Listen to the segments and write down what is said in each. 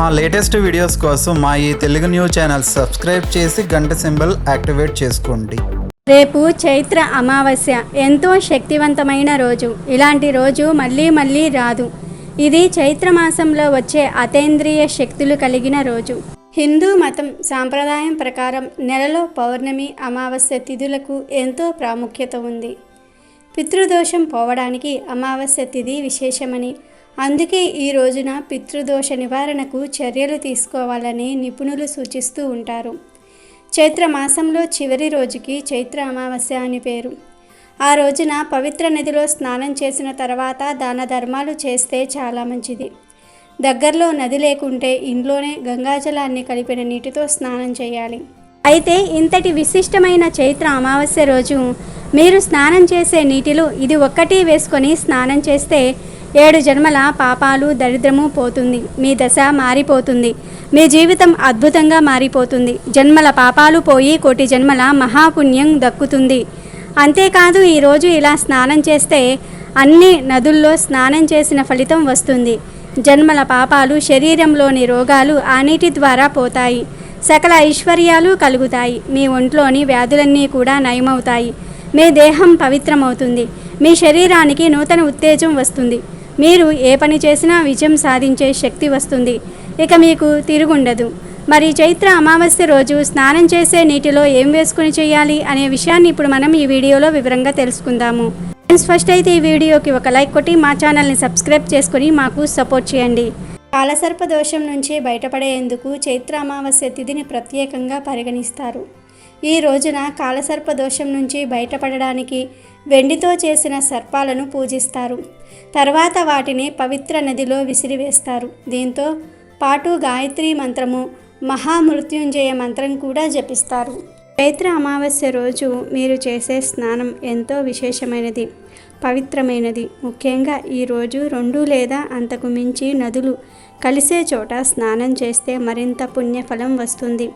మా latest videos కోసం మా ఈ తెలుగు న్యూస్ ఛానల్ సబ్స్క్రైబ్ చేసి గంట సింబల్ యాక్టివేట్ చేసుకోండి. రేపు చైత్ర అమావాస్య. ఎంతో శక్తివంతమైన రోజు. ఇలాంటి రోజు మళ్ళీ మళ్ళీ రాదు. ఇది చైత్ర మాసంలో వచ్చే అతేంద్రియ శక్తులు కలిగిన రోజు. హిందూ మతం సాంప్రదాయం ప్రకారం నెలలో పౌర్ణమి అమావాస్య తిథులకు ఎంతో ప్రాముఖ్యత ఉంది. పితృదోషం పోవడానికి అమావాస్య తిథి విశేషమని అందుకే ఈ రోజున పితృదోష నివారణకు చర్యలు తీసుకోవాలని నిపుణులు సూచిస్తూ ఉంటారు. చైత్ర మాసంలో చివరి రోజుకి చైత్ర అమావాస్య అని పేరు. ఆ రోజున పవిత్ర నదిలో స్నానం చేసిన తర్వాత దాన ధర్మాలు చేస్తే చాలా మంచిది. దగ్గరలో నది లేకుంటే ఇంట్లోనే గంగాజలాన్ని కలిపిన నీటితో స్నానం చేయాలి. అయితే ఇంతటి విశిష్టమైన చైత్ర అమావాస్య రోజు మీరు స్నానం చేసే నీటిలో ఇది ఒక్కటి వేసుకొని స్నానం చేస్తే ఏడు జన్మల పాపాలు దరిద్రము పోతుంది. మీ దశ మారిపోతుంది. మీ జీవితం అద్భుతంగా మారిపోతుంది. జన్మల పాపాలు పోయి కోటి జన్మల మహాపుణ్యం దక్కుతుంది. అంతేకాదు ఈరోజు ఇలా స్నానం చేస్తే అన్ని నదుల్లో స్నానం చేసిన ఫలితం వస్తుంది. జన్మల పాపాలు శరీరంలోని రోగాలు ఆ నీటి ద్వారా పోతాయి. సకల ఐశ్వర్యాలు కలుగుతాయి. మీ ఒంట్లోని వ్యాధులన్నీ కూడా నయమవుతాయి. మీ దేహం పవిత్రమవుతుంది. మీ శరీరానికి నూతన ఉత్తేజం వస్తుంది. మీరు ఏ పని చేసినా విజయం సాధించే శక్తి వస్తుంది. ఇక మీకు తిరుగుండదు. మరి చైత్ర అమావాస్య రోజు స్నానం చేసే నీటిలో ఏం వేసుకుని చేయాలి అనే విషయాన్ని ఇప్పుడు మనం ఈ వీడియోలో వివరంగా తెలుసుకుందాము. ఫ్రెండ్స్ ఫస్ట్ అయితే ఈ వీడియోకి ఒక లైక్ కొట్టి మా ఛానల్ని సబ్స్క్రైబ్ చేసుకొని మాకు సపోర్ట్ చేయండి. కాలసర్ప దోషం నుంచి బయటపడేందుకు చైత్ర అమావాస్య తిథిని ప్రత్యేకంగా పరిగణిస్తారు. ఈ రోజున కాలసర్ప దోషం నుంచి బయటపడడానికి వెండితో చేసిన సర్పాలను పూజిస్తారు. తర్వాత వాటిని పవిత్ర నదిలో విసిరివేస్తారు. దీంతో పాటు గాయత్రి మంత్రము మహామృత్యుంజయ మంత్రం కూడా జపిస్తారు. చైత్ర అమావాస్య రోజు మీరు చేసే స్నానం ఎంతో విశేషమైనది పవిత్రమైనది. ముఖ్యంగా ఈ రోజు రెండు లేదా అంతకు మించి నదులు కలిసే చోట స్నానం చేస్తే మరింత పుణ్యఫలం వస్తుంది.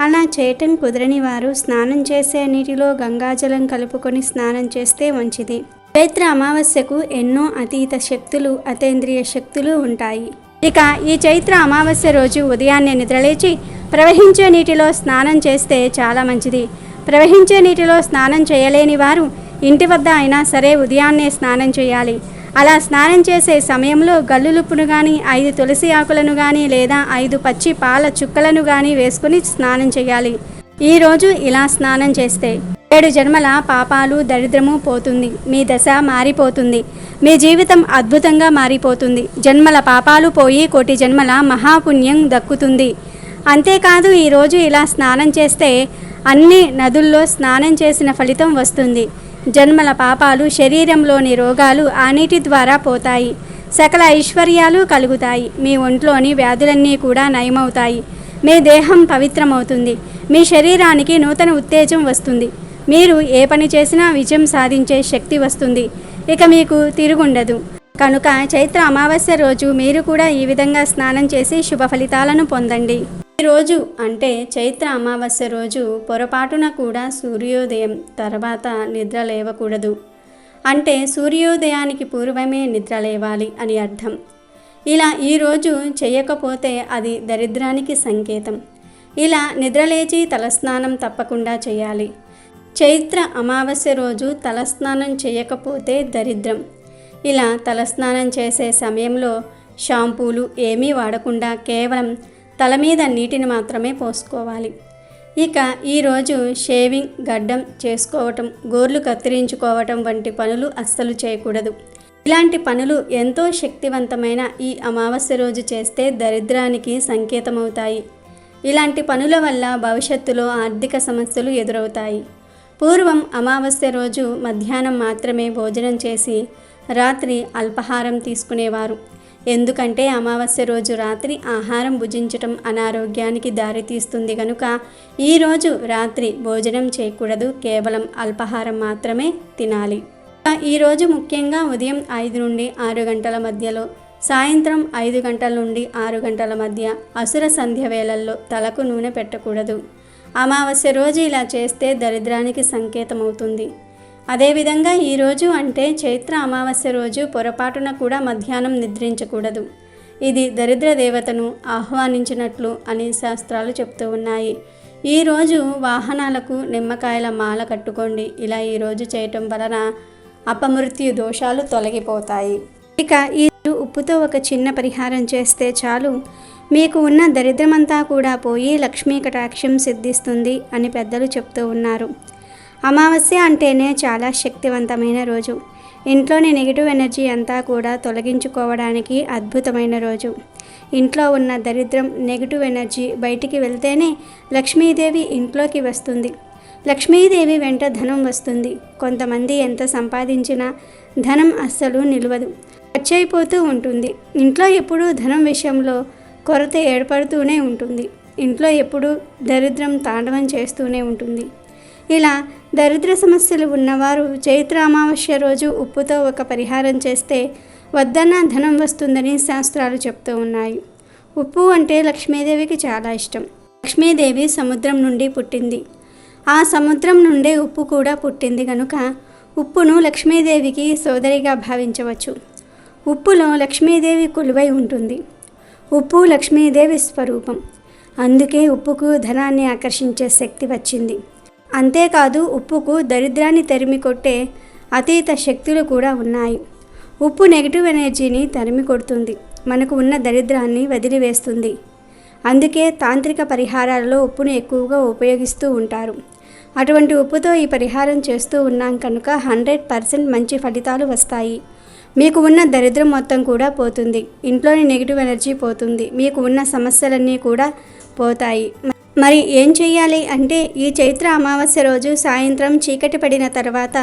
అలా చేయటం కుదరని వారు స్నానం చేసే నీటిలో గంగాజలం కలుపుకొని స్నానం చేస్తే మంచిది. చైత్ర అమావాస్యకు ఎన్నో అతీత శక్తులు అతేంద్రియ శక్తులు ఉంటాయి. ఇక ఈ చైత్ర అమావాస్య రోజు ఉదయాన్నే నిద్రలేచి ప్రవహించే నీటిలో స్నానం చేస్తే చాలా మంచిది. ప్రవహించే నీటిలో స్నానం చేయలేని వారు ఇంటి వద్ద అయినా సరే ఉదయాన్నే స్నానం చేయాలి. అలా స్నానం చేసే సమయంలో గల్లులుప్పును కానీ ఐదు తులసి ఆకులను కానీ లేదా ఐదు పచ్చి పాల చుక్కలను కానీ వేసుకుని స్నానం చేయాలి. ఈరోజు ఇలా స్నానం చేస్తే ఏడు జన్మల పాపాలు దరిద్రము పోతుంది. మీ దశ మారిపోతుంది. మీ జీవితం అద్భుతంగా మారిపోతుంది. జన్మల పాపాలు పోయి కోటి జన్మల మహాపుణ్యం దక్కుతుంది. అంతేకాదు ఈరోజు ఇలా స్నానం చేస్తే అన్ని నదుల్లో స్నానం చేసిన ఫలితం వస్తుంది. జన్మల పాపాలు శరీరంలోని రోగాలు ఆ నీటి ద్వారా పోతాయి. సకల ఐశ్వర్యాలు కలుగుతాయి. మీ ఒంట్లోని వ్యాధులన్నీ కూడా నయమవుతాయి. మీ దేహం పవిత్రమవుతుంది. మీ శరీరానికి నూతన ఉత్తేజం వస్తుంది. మీరు ఏ పని చేసినా విజయం సాధించే శక్తి వస్తుంది. ఇక మీకు తిరుగుండదు. కనుక చైత్ర అమావాస్య రోజు మీరు కూడా ఈ విధంగా స్నానం చేసి శుభ ఫలితాలను పొందండి. రోజు అంటే చైత్ర అమావాస్య రోజు పొరపాటున కూడా సూర్యోదయం తర్వాత నిద్ర లేవకూడదు. అంటే సూర్యోదయానికి పూర్వమే నిద్ర లేవాలి అని అర్థం. ఇలా ఈరోజు చేయకపోతే అది దరిద్రానికి సంకేతం. ఇలా నిద్రలేచి తలస్నానం తప్పకుండా చేయాలి. చైత్ర అమావాస్య రోజు తలస్నానం చేయకపోతే దరిద్రం. ఇలా తలస్నానం చేసే సమయంలో షాంపూలు ఏమీ వాడకుండా కేవలం తల మీద నీటిని మాత్రమే పోసుకోవాలి. ఇక ఈరోజు షేవింగ్ గడ్డం చేసుకోవటం గోర్లు కత్తిరించుకోవటం వంటి పనులు అస్సలు చేయకూడదు. ఇలాంటి పనులు ఎంతో శక్తివంతమైన ఈ అమావాస్య రోజు చేస్తే దరిద్రానికి సంకేతమవుతాయి. ఇలాంటి పనుల వల్ల భవిష్యత్తులో ఆర్థిక సమస్యలు ఎదురవుతాయి. పూర్వం అమావాస్య రోజు మధ్యాహ్నం మాత్రమే భోజనం చేసి రాత్రి అల్పాహారం తీసుకునేవారు. ఎందుకంటే అమావాస్య రోజు రాత్రి ఆహారం భుజించటం అనారోగ్యానికి దారితీస్తుంది కనుక ఈరోజు రాత్రి భోజనం చేయకూడదు కేవలం అల్పాహారం మాత్రమే తినాలి. ఈరోజు ముఖ్యంగా ఉదయం ఐదు నుండి ఆరు గంటల మధ్యలో సాయంత్రం ఐదు గంటల నుండి ఆరు గంటల మధ్య అసుర సంధ్య వేళల్లో తలకు నూనె పెట్టకూడదు. అమావాస్య రోజు ఇలా చేస్తే దరిద్రానికి సంకేతమవుతుంది. అదేవిధంగా ఈరోజు అంటే చైత్ర అమావాస్య రోజు పొరపాటున కూడా మధ్యాహ్నం నిద్రించకూడదు. ఇది దరిద్ర దేవతను ఆహ్వానించినట్లు అని శాస్త్రాలు చెప్తూ ఉన్నాయి. ఈరోజు వాహనాలకు నిమ్మకాయల మాల కట్టుకోండి. ఇలా ఈరోజు చేయటం వలన అపమృత్యు దోషాలు తొలగిపోతాయి. ఇక ఈ రోజు ఉప్పుతో ఒక చిన్న పరిహారం చేస్తే చాలు. మీకు ఉన్న దరిద్రమంతా కూడా పోయి లక్ష్మీ కటాక్షం సిద్ధిస్తుంది అని పెద్దలు చెప్తూ ఉన్నారు. అమావాస్య అంటేనే చాలా శక్తివంతమైన రోజు. ఇంట్లోని నెగిటివ్ ఎనర్జీ అంతా కూడా తొలగించుకోవడానికి అద్భుతమైన రోజు. ఇంట్లో ఉన్న దరిద్రం నెగిటివ్ ఎనర్జీ బయటికి వెళ్తేనే లక్ష్మీదేవి ఇంట్లోకి వస్తుంది. లక్ష్మీదేవి వెంట ధనం వస్తుంది. కొంతమంది ఎంత సంపాదించినా ధనం అస్సలు నిలవదు. ఖర్చయిపోతూ ఉంటుంది. ఇంట్లో ఎప్పుడూ ధనం విషయంలో కొరత ఏర్పడుతూనే ఉంటుంది. ఇంట్లో ఎప్పుడూ దరిద్రం తాండవం చేస్తూనే ఉంటుంది. ఇలా దరిద్ర సమస్యలు ఉన్నవారు చైత్ర అమావాస్య రోజు ఉప్పుతో ఒక పరిహారం చేస్తే వద్దన్న ధనం వస్తుందని శాస్త్రాలు చెప్తూ ఉన్నాయి. ఉప్పు అంటే లక్ష్మీదేవికి చాలా ఇష్టం. లక్ష్మీదేవి సముద్రం నుండి పుట్టింది. ఆ సముద్రం నుండే ఉప్పు కూడా పుట్టింది కనుక ఉప్పును లక్ష్మీదేవికి సోదరిగా భావించవచ్చు. ఉప్పులో లక్ష్మీదేవి కొలువై ఉంటుంది. ఉప్పు లక్ష్మీదేవి స్వరూపం. అందుకే ఉప్పుకు ధనాన్ని ఆకర్షించే శక్తి వచ్చింది. అంతేకాదు ఉప్పుకు దరిద్రాన్ని తరిమి కొట్టే అతీత శక్తులు కూడా ఉన్నాయి. ఉప్పు నెగిటివ్ ఎనర్జీని తరిమి కొడుతుంది మనకు ఉన్న దరిద్రాన్ని వదిలివేస్తుంది. అందుకే తాంత్రిక పరిహారాలలో ఉప్పును ఎక్కువగా ఉపయోగిస్తూ ఉంటారు. అటువంటి ఉప్పుతో ఈ పరిహారం చేస్తూ ఉన్నాం కనుక హండ్రెడ్ పర్సెంట్ మంచి ఫలితాలు వస్తాయి. మీకు ఉన్న దరిద్రం మొత్తం కూడా పోతుంది. ఇంట్లోని నెగిటివ్ ఎనర్జీ పోతుంది. మీకు ఉన్న సమస్యలన్నీ కూడా పోతాయి. మరి ఏం చేయాలి అంటే ఈ చైత్ర అమావాస్య రోజు సాయంత్రం చీకటి పడిన తర్వాత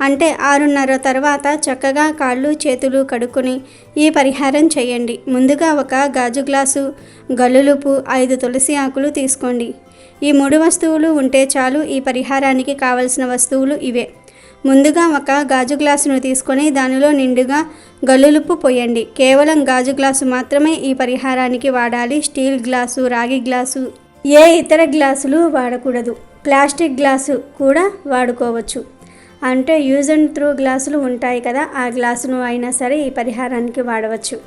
అంటే ఆరున్నర తర్వాత చక్కగా కాళ్ళు చేతులు కడుక్కొని ఈ పరిహారం చేయండి ముందుగా ఒక గాజు గ్లాసు గల్లులుపు ఐదు తులసి ఆకులు తీసుకోండి. ఈ మూడు వస్తువులు ఉంటే చాలు ఈ పరిహారానికి కావలసిన వస్తువులు ఇవే. ముందుగా ఒక గాజు గ్లాసును తీసుకొని దానిలో నిండుగా గల్లులుప్పు పోయండి. కేవలం గాజు గ్లాసు మాత్రమే ఈ పరిహారానికి వాడాలి. స్టీల్ గ్లాసు రాగి గ్లాసు ఏ ఇతర గ్లాసులు వాడకూడదు. ప్లాస్టిక్ గ్లాసు కూడా వాడుకోవచ్చు. అంటే యూజ్ అండ్ త్రూ గ్లాసులు ఉంటాయి కదా ఆ గ్లాసును అయినా సరే ఈ పరిహారానికి వాడవచ్చు.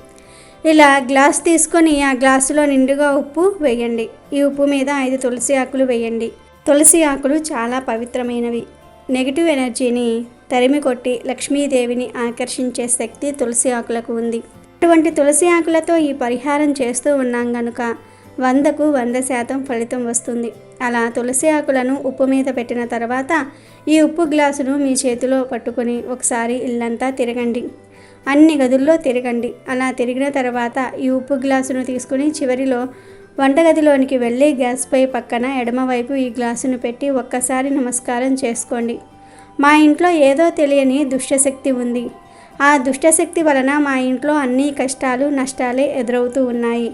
ఇలా గ్లాస్ తీసుకొని ఆ గ్లాసులో నిండుగా ఉప్పు వేయండి. ఈ ఉప్పు మీద ఐదు తులసి ఆకులు వేయండి. తులసి ఆకులు చాలా పవిత్రమైనవి. నెగిటివ్ ఎనర్జీని తరిమి కొట్టి లక్ష్మీదేవిని ఆకర్షించే శక్తి తులసి ఆకులకు ఉంది. అటువంటి తులసి ఆకులతో ఈ పరిహారం చేస్తూ ఉన్నాం గనుక వందకు వంద శాతం ఫలితం వస్తుంది. అలా తులసి ఆకులను ఉప్పు మీద పెట్టిన తర్వాత ఈ ఉప్పు గ్లాసును మీ చేతిలో పట్టుకొని ఒకసారి ఇల్లంతా తిరగండి. అన్ని గదుల్లో తిరగండి. అలా తిరిగిన తర్వాత ఈ ఉప్పు గ్లాసును తీసుకుని చివరిలో వంటగదిలోనికి వెళ్ళి గ్యాస్పై పక్కన ఎడమవైపు ఈ గ్లాసును పెట్టి ఒక్కసారి నమస్కారం చేసుకోండి. మా ఇంట్లో ఏదో తెలియని దుష్టశక్తి ఉంది. ఆ దుష్టశక్తి వలన మా ఇంట్లో అన్ని కష్టాలు నష్టాలే ఎదురవుతూ ఉన్నాయి.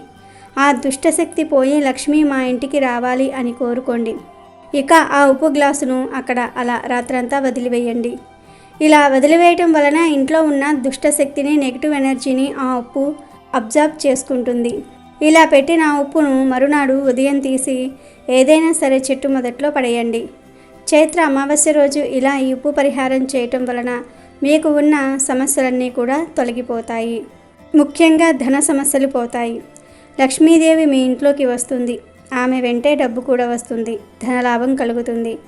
ఆ దుష్టశక్తి పోయి లక్ష్మి మా ఇంటికి రావాలి అని కోరుకోండి. ఇక ఆ ఉప్పు గ్లాసును అక్కడ అలా రాత్రంతా వదిలివేయండి. ఇలా వదిలివేయటం వలన ఇంట్లో ఉన్న దుష్టశక్తిని నెగిటివ్ ఎనర్జీని ఆ ఉప్పు అబ్జర్వ్ చేసుకుంటుంది. ఇలా పెట్టిన ఉప్పును మరునాడు ఉదయం తీసి ఏదైనా సరే చెట్టు మొదట్లో పడేయండి. చైత్ర అమావాస్య రోజు ఇలా ఈ ఉప్పు పరిహారం చేయటం వలన మీకు ఉన్న సమస్యలన్నీ కూడా తొలగిపోతాయి. ముఖ్యంగా ధన సమస్యలు పోతాయి. లక్ష్మీదేవి మీ ఇంట్లోకి వస్తుంది. ఆమె వెంటే డబ్బు కూడా వస్తుంది. ధనలాభం కలుగుతుంది.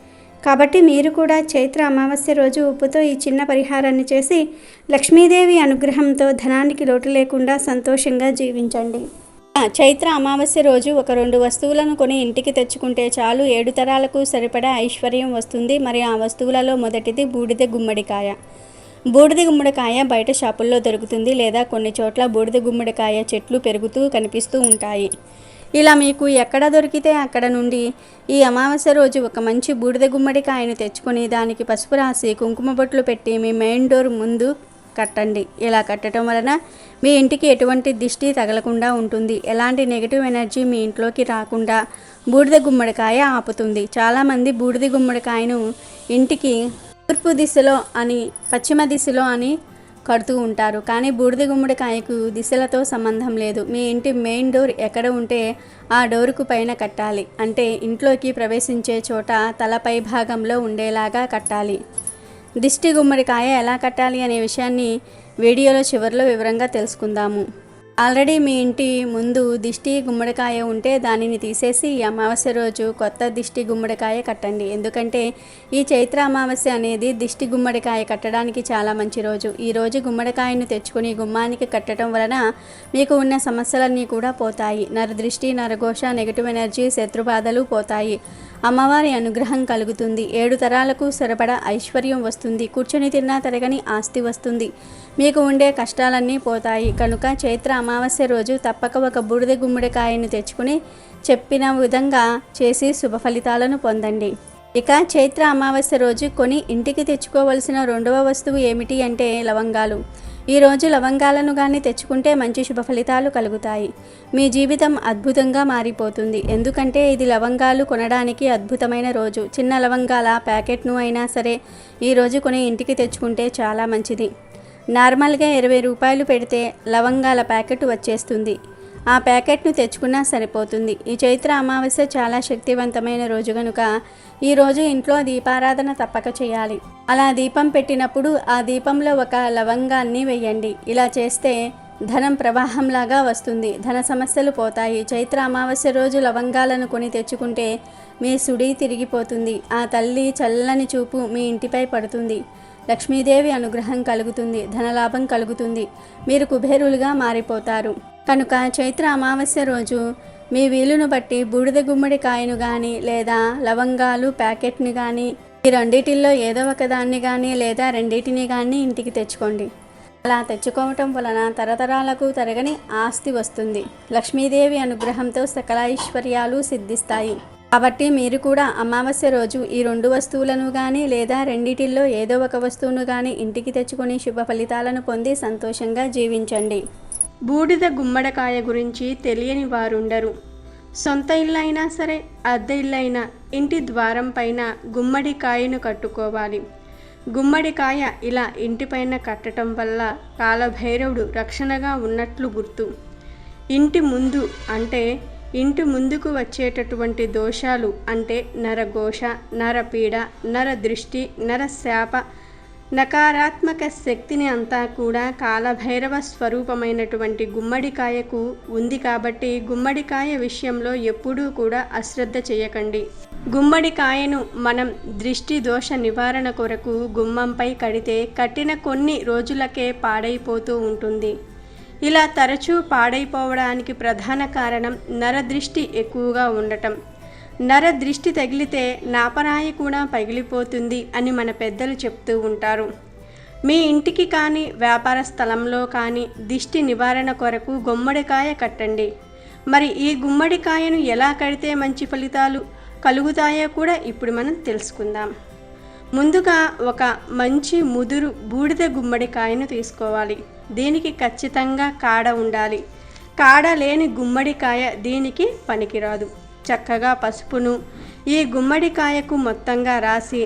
కాబట్టి మీరు కూడా చైత్ర అమావాస్య రోజు ఉప్పుతో ఈ చిన్న పరిహారాన్ని చేసి లక్ష్మీదేవి అనుగ్రహంతో ధనానికి లోటు లేకుండా సంతోషంగా జీవించండి. చైత్ర అమావాస్య రోజు ఒక రెండు వస్తువులను కొని ఇంటికి తెచ్చుకుంటే చాలు. ఏడు తరాలకు సరిపడా ఐశ్వర్యం వస్తుంది. మరి ఆ వస్తువులలో మొదటిది బూడిద గుమ్మడికాయ. బూడిద గుమ్మడికాయ బయట షాపుల్లో దొరుకుతుంది లేదా కొన్ని చోట్ల బూడిద గుమ్మడికాయ చెట్లు పెరుగుతూ కనిపిస్తూ ఉంటాయి. ఇలా మీకు ఎక్కడ దొరికితే అక్కడ నుండి ఈ అమావాస్య రోజు ఒక మంచి బూడిద గుమ్మడికాయను తెచ్చుకొని దానికి పసుపు రాసి కుంకుమ బొట్లు పెట్టి మీ మెయిన్ డోర్ ముందు కట్టండి. ఇలా కట్టడం వలన మీ ఇంటికి ఎటువంటి దిష్టి తగలకుండా ఉంటుంది. ఎలాంటి నెగిటివ్ ఎనర్జీ మీ ఇంట్లోకి రాకుండా బూడిద గుమ్మడికాయ ఆపుతుంది. చాలామంది బూడిద గుమ్మడికాయను ఇంటికి తూర్పు దిశలో అని పశ్చిమ దిశలో అని కడుతూ ఉంటారు. కానీ బూడిద గుమ్మడికాయకు దిశలతో సంబంధం లేదు. మీ ఇంటి మెయిన్ డోర్ ఎక్కడ ఉంటే ఆ డోరుకు పైన కట్టాలి. అంటే ఇంట్లోకి ప్రవేశించే చోట తలపై భాగంలో ఉండేలాగా కట్టాలి. దిష్టి గుమ్మడికాయ ఎలా కట్టాలి అనే విషయాన్ని వీడియోలో చివరిలో వివరంగా తెలుసుకుందాము. ఆల్రెడీ మీ ఇంటి ముందు దిష్టి గుమ్మడికాయ ఉంటే దానిని తీసేసి అమావాస్య రోజు కొత్త దిష్టి గుమ్మడికాయ కట్టండి. ఎందుకంటే ఈ చైత్ర అమావాస్య అనేది దిష్టి గుమ్మడికాయ కట్టడానికి చాలా మంచి రోజు. ఈ రోజు గుమ్మడికాయను తెచ్చుకుని గుమ్మానికి కట్టడం వలన మీకు ఉన్న సమస్యలన్నీ కూడా పోతాయి. నరదృష్టి నరఘోష నెగటివ్ ఎనర్జీ శత్రుబాధలు పోతాయి. అమ్మవారి అనుగ్రహం కలుగుతుంది. ఏడు తరాలకు సరిపడ ఐశ్వర్యం వస్తుంది. కూర్చొని తిన్నా తరగని ఆస్తి వస్తుంది. మీకు ఉండే కష్టాలన్నీ పోతాయి. కనుక చైత్ర అమావాస్య రోజు తప్పక ఒక బూడిద గుమ్మడికాయను తెచ్చుకుని చెప్పిన విధంగా చేసి శుభ ఫలితాలను పొందండి. ఇక చైత్ర అమావాస్య రోజు కొని ఇంటికి తెచ్చుకోవలసిన రెండవ వస్తువు ఏమిటి అంటే లవంగాలు. ఈ రోజు లవంగాలను కానీ తెచ్చుకుంటే మంచి శుభ ఫలితాలు కలుగుతాయి. మీ జీవితం అద్భుతంగా మారిపోతుంది. ఎందుకంటే ఇది లవంగాలు కొనడానికి అద్భుతమైన రోజు. చిన్న లవంగాల ప్యాకెట్ను అయినా సరే ఈరోజు కొని ఇంటికి తెచ్చుకుంటే చాలా మంచిది. నార్మల్గా ఇరవై రూపాయలు పెడితే లవంగాల ప్యాకెట్ వచ్చేస్తుంది. ఆ ప్యాకెట్ను తెచ్చుకున్నా సరిపోతుంది. ఈ చైత్ర అమావాస్య చాలా శక్తివంతమైన రోజు కనుక ఈరోజు ఇంట్లో దీపారాధన తప్పక చేయాలి. అలా దీపం పెట్టినప్పుడు ఆ దీపంలో ఒక లవంగాన్ని వెయ్యండి ఇలా చేస్తే ధనం ప్రవాహంలాగా వస్తుంది. ధన సమస్యలు పోతాయి. చైత్ర అమావాస్య రోజు లవంగాలను కొని తెచ్చుకుంటే మీ సుడి తిరిగిపోతుంది. ఆ తల్లి చల్లని చూపు మీ ఇంటిపై పడుతుంది. లక్ష్మీదేవి అనుగ్రహం కలుగుతుంది ధనలాభం కలుగుతుంది. మీరు కుబేరులుగా మారిపోతారు. కనుక చైత్ర అమావాస్య రోజు మీ వీలును బట్టి బూడిద గుమ్మడికాయను కానీ లేదా లవంగాలు ప్యాకెట్ని కానీ ఈ రెండిటిల్లో ఏదో ఒకదాన్ని కానీ లేదా రెండింటిని కానీ ఇంటికి తెచ్చుకోండి. అలా తెచ్చుకోవటం వలన తరతరాలకు తరగని ఆస్తి వస్తుంది. లక్ష్మీదేవి అనుగ్రహంతో సకల ఐశ్వర్యాలు సిద్ధిస్తాయి. కాబట్టి మీరు కూడా అమావాస్య రోజు ఈ రెండు వస్తువులను కానీ లేదా రెండిటిల్లో ఏదో ఒక వస్తువును కానీ ఇంటికి తెచ్చుకొని శుభ ఫలితాలను పొంది సంతోషంగా జీవించండి. బూడిద గుమ్మడికాయ గురించి తెలియని వారుండరు. సొంత ఇల్లైనా సరే అద్దె ఇల్లైనా ఇంటి ద్వారం పైన గుమ్మడికాయను కట్టుకోవాలి. గుమ్మడికాయ ఇలా ఇంటిపైన కట్టడం వల్ల కాలభైరవుడు రక్షణగా ఉన్నట్లు గుర్తు. ఇంటి ముందు అంటే ఇంటి ముందుకు వచ్చేటటువంటి దోషాలు అంటే నరఘోష నరపీడ నరదృష్టి నరశాప నకారాత్మక శక్తిని అంతా కూడా కాలభైరవ స్వరూపమైనటువంటి గుమ్మడికాయకు ఉంది కాబట్టి గుమ్మడికాయ విషయంలో ఎప్పుడూ కూడా అశ్రద్ధ చేయకండి. గుమ్మడికాయను మనం దృష్టి దోష నివారణ కొరకు గుమ్మంపై కడితే కట్టిన కొన్ని రోజులకే పాడైపోతూ ఉంటుంది. ఇలా తరచూ పాడైపోవడానికి ప్రధాన కారణం నరదృష్టి ఎక్కువగా ఉండటం. నర దృష్టి తగిలితే నాపరాయి కూడా పగిలిపోతుంది అని మన పెద్దలు చెప్తూ ఉంటారు. మీ ఇంటికి కానీ వ్యాపార స్థలంలో కానీ దిష్టి నివారణ కొరకు గుమ్మడికాయ కట్టండి. మరి ఈ గుమ్మడికాయను ఎలా కడితే మంచి ఫలితాలు కలుగుతాయో కూడా ఇప్పుడు మనం తెలుసుకుందాం. ముందుగా ఒక మంచి ముదురు బూడిద గుమ్మడికాయను తీసుకోవాలి. దీనికి ఖచ్చితంగా కాడ ఉండాలి. కాడ లేని గుమ్మడికాయ దీనికి పనికిరాదు. చక్కగా పసుపును ఈ గుమ్మడికాయకు మొత్తంగా రాసి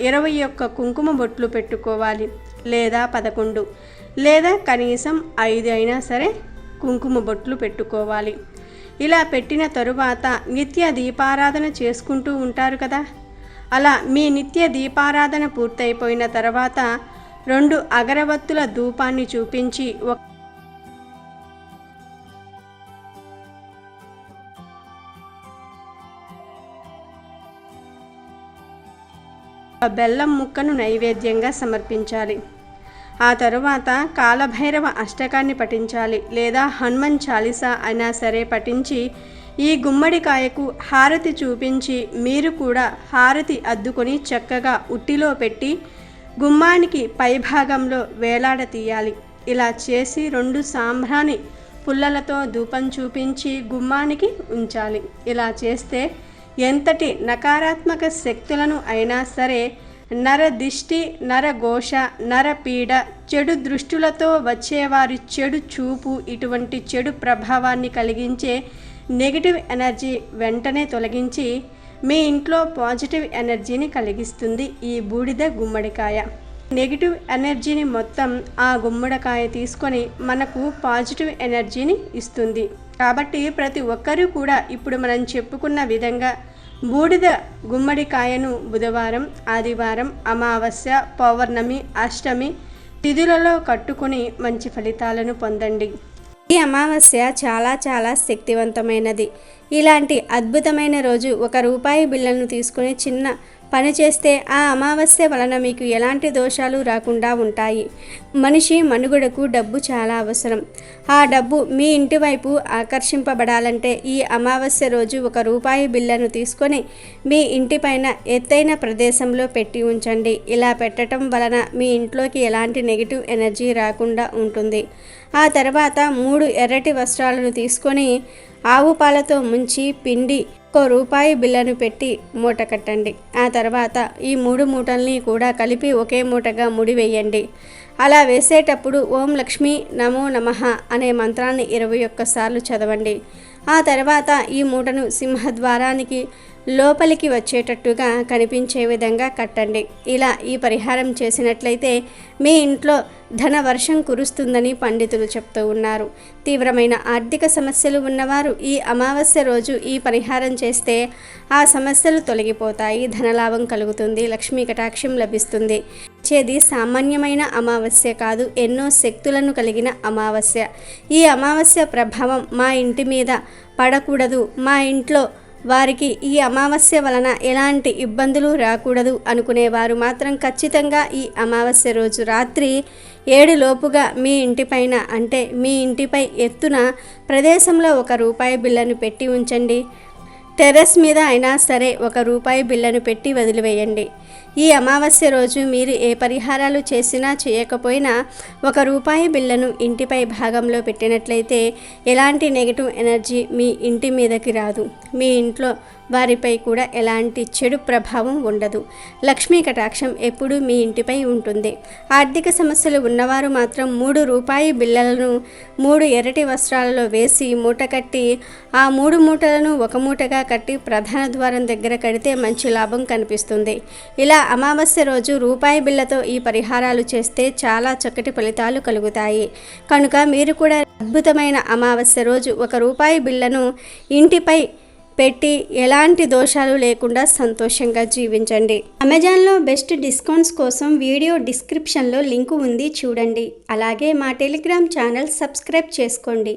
ఇరవై ఒక్క కుంకుమ బొట్లు పెట్టుకోవాలి లేదా పదకొండు లేదా కనీసం ఐదు అయినా సరే కుంకుమ బొట్లు పెట్టుకోవాలి. ఇలా పెట్టిన తరువాత నిత్య దీపారాధన చేసుకుంటూ ఉంటారు కదా? అలా మీ నిత్య దీపారాధన పూర్తయిపోయిన తర్వాత రెండు అగరవత్తుల ధూపాన్ని చూపించి ఒక బెల్లం ముక్కను నైవేద్యంగా సమర్పించాలి. ఆ తరువాత కాలభైరవ అష్టకాన్ని పఠించాలి లేదా హనుమన్ చాలీసా అయినా సరే పఠించి ఈ గుమ్మడికాయకు హారతి చూపించి మీరు కూడా హారతి అద్దుకొని చక్కగా ఉట్టిలో పెట్టి గుమ్మానికి పైభాగంలో వేలాడ తీయాలి. ఇలా చేసి రెండు సాంబ్రాణి పుల్లలతో ధూపం చూపించి గుమ్మానికి ఉంచాలి. ఇలా చేస్తే ఎంతటి నకారాత్మక శక్తులను అయినా సరే నరదిష్టి నరఘోష నరపీడ చెడు దృష్టులతో వచ్చేవారి చెడు చూపు ఇటువంటి చెడు ప్రభావాన్ని కలిగించే నెగిటివ్ ఎనర్జీ వెంటనే తొలగించి మీ ఇంట్లో పాజిటివ్ ఎనర్జీని కలిగిస్తుంది ఈ బూడిద గుమ్మడికాయ. నెగిటివ్ ఎనర్జీని మొత్తం ఆ గుమ్మడికాయ తీసుకొని మనకు పాజిటివ్ ఎనర్జీని ఇస్తుంది. కాబట్టి ప్రతి ఒక్కరూ కూడా ఇప్పుడు మనం చెప్పుకున్న విధంగా బూడిద గుమ్మడికాయను బుధవారం ఆదివారం అమావాస్య పౌర్ణమి అష్టమి తిథులలో కట్టుకుని మంచి ఫలితాలను పొందండి. ఈ అమావాస్య చాలా చాలా శక్తివంతమైనది. ఇలాంటి అద్భుతమైన రోజు ఒక రూపాయి బిళ్ళను తీసుకుని చిన్న పని చేస్తే ఆ అమావాస్య వలన మీకు ఎలాంటి దోషాలు రాకుండా ఉంటాయి. మనిషి మనుగడకు డబ్బు చాలా అవసరం. ఆ డబ్బు మీ ఇంటి వైపు ఆకర్షింపబడాలంటే ఈ అమావాస్య రోజు ఒక రూపాయి బిల్లను తీసుకొని మీ ఇంటిపైన ఎత్తైన ప్రదేశంలో పెట్టి ఉంచండి. ఇలా పెట్టడం వలన మీ ఇంట్లోకి ఎలాంటి నెగిటివ్ ఎనర్జీ రాకుండా ఉంటుంది. ఆ తర్వాత మూడు ఎర్రటి వస్త్రాలను తీసుకొని ఆవు పాలతో ముంచి పిండి ఒక్క రూపాయి బిల్లను పెట్టి మూట కట్టండి. ఆ తర్వాత ఈ మూడు మూటల్ని కూడా కలిపి ఒకే మూటగా ముడివేయండి. అలా వేసేటప్పుడు ఓం లక్ష్మీ నమో నమః అనే మంత్రాన్ని ఇరవై ఒక్కసార్లు చదవండి. ఆ తర్వాత ఈ మూటను సింహద్వారానికి లోపలికి వచ్చేటట్టుగా కనిపించే విధంగా కట్టండి. ఇలా ఈ పరిహారం చేసినట్లయితే మీ ఇంట్లో ధన వర్షం కురుస్తుందని పండితులు చెప్తూ ఉన్నారు. తీవ్రమైన ఆర్థిక సమస్యలు ఉన్నవారు ఈ అమావాస్య రోజు ఈ పరిహారం చేస్తే ఆ సమస్యలు తొలగిపోతాయి ధనలాభం కలుగుతుంది లక్ష్మీ కటాక్షం లభిస్తుంది. చేది సామాన్యమైన అమావాస్య కాదు ఎన్నో శక్తులను కలిగిన అమావాస్య. ఈ అమావాస్య ప్రభావం మా ఇంటి మీద పడకూడదు మా ఇంట్లో వారికి ఈ అమావాస్య వలన ఎలాంటి ఇబ్బందులు రాకూడదు అనుకునేవారు మాత్రం ఖచ్చితంగా ఈ అమావాస్య రోజు రాత్రి ఏడు లోపుగా మీ ఇంటిపైన అంటే మీ ఇంటిపై ఎత్తున ప్రదేశంలో ఒక రూపాయి బిళ్ళను పెట్టి ఉంచండి. టెర్రస్ మీద అయినా సరే ఒక రూపాయి బిళ్ళను పెట్టి వదిలివేయండి. ఈ అమావాస్య రోజు మీరు ఏ పరిహారాలు చేసినా చేయకపోయినా ఒక రూపాయి బిళ్ళను ఇంటిపై భాగంలో పెట్టినట్లయితే ఎలాంటి నెగిటివ్ ఎనర్జీ మీ ఇంటి మీదకి రాదు. మీ ఇంట్లో వారిపై కూడా ఎలాంటి చెడు ప్రభావం ఉండదు. లక్ష్మీ కటాక్షం ఎప్పుడూ మీ ఇంటిపై ఉంటుంది. ఆర్థిక సమస్యలు ఉన్నవారు మాత్రం మూడు రూపాయి బిళ్ళలను మూడు ఎర్రటి వస్త్రాలలో వేసి మూట కట్టి ఆ మూడు మూటలను ఒక మూటగా కట్టి ప్రధాన ద్వారం దగ్గర కడితే మంచి లాభం కనిపిస్తుంది. ఇలా అమావాస్య రోజు రూపాయి బిళ్ళతో ఈ పరిహారాలు చేస్తే చాలా చక్కటి ఫలితాలు కలుగుతాయి. కనుక మీరు కూడా అద్భుతమైన అమావాస్య రోజు ఒక రూపాయి బిళ్ళను ఇంటిపై పెట్టి ఎలాంటి దోషాలు లేకుండా సంతోషంగా జీవించండి. అమెజాన్లో బెస్ట్ డిస్కౌంట్స్ కోసం వీడియో డిస్క్రిప్షన్లో లింకు ఉంది చూడండి. అలాగే మా టెలిగ్రామ్ ఛానల్ సబ్స్క్రైబ్ చేసుకోండి.